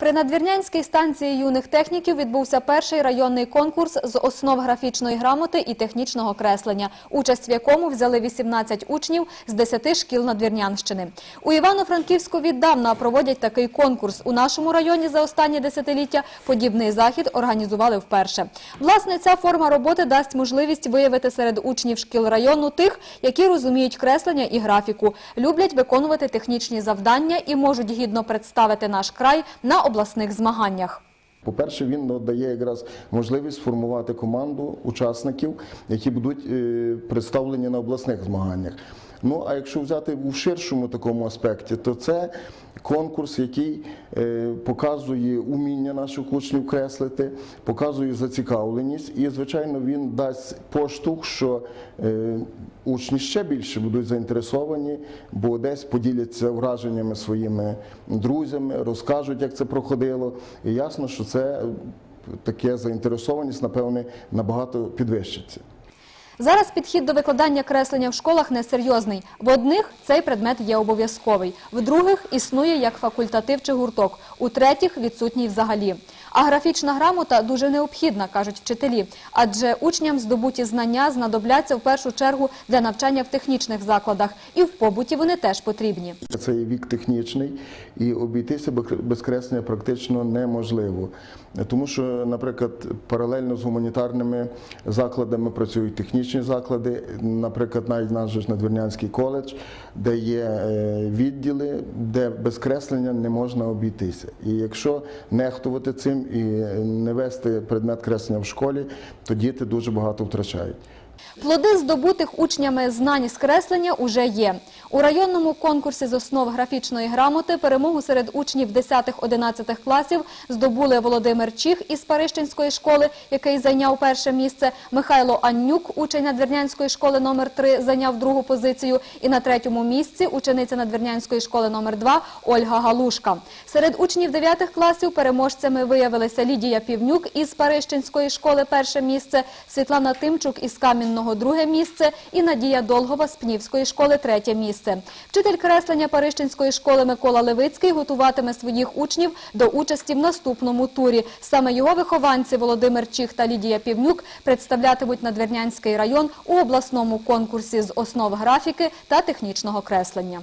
При надвірнянській станції юних техніків відбувся перший районний конкурс з основ графічної грамоти і технічного креслення, участь в якому взяли 18 учнів з 10 шкіл Надвірнянщини. У Івано-Франківську віддавна проводять такий конкурс. У нашому районі за останні десятиліття подібний захід організували вперше. Власне, ця форма роботи дасть можливість виявити серед учнів шкіл району тих, які розуміють креслення і графіку, люблять виконувати технічні завдання і можуть гідно представити наш край на обласних змаганнях. По-перше, він дає якраз можливість сформувати команду учасників, які будуть е, представлені на обласних змаганнях. Ну а якщо взяти в ширшому такому аспекті, то це конкурс, який е, показує уміння наших учнів креслити, показує зацікавленість, і звичайно він дасть поштовх, що е, учні ще більше будуть заінтересовані, бо десь поділяться враженнями своїми друзями, розкажуть, як це проходило. І ясно, що це таке заінтересованість, напевне, набагато підвищиться. Зараз підхід до викладання креслення в школах несерйозний. В одних цей предмет є обов'язковий, в других існує як факультатив чи гурток, у третіх відсутній взагалі. А графічна грамота дуже необхідна, кажуть вчителі, адже учням здобуті знання знадобляться в першу чергу для навчання в технічних закладах, і в побуті вони теж потрібні. Це вік технічний, і обійтися без креслення практично неможливо. Тому що, наприклад, паралельно з гуманітарними закладами працюють технічні заклади, наприклад, навіть наш же Надвірнянський коледж, де є е, відділи, де без креслення не можна обійтися. І якщо нехтувати цим і не вести предмет креслення в школі, то діти дуже багато втрачають. Плоди здобутих учнями знань з креслення уже є. У районному конкурсі з основ графічної грамоти перемогу серед учнів 10-11 класів здобули Володимир Чіх із Парищинської школи, який зайняв перше місце, Михайло Аннюк, учень Надвірнянської школи номер 3 зайняв другу позицію. І на третьому місці учениця Надвірнянської школи номер 2 Ольга Галушка. Серед учнів 9 класів переможцями виявилися Лідія Півнюк із Парищинської школи перше місце, Світлана Тимчук із Камінного друге місце і Надія Долгова з Пнівської школи третє місце. Вчитель креслення Парижчинської школи Микола Левицький готуватиме своїх учнів до участі в наступному турі. Саме його вихованці Володимир Чіх та Лідія Півнюк представлятимуть Надвірнянський район у обласному конкурсі з основ графіки та технічного креслення.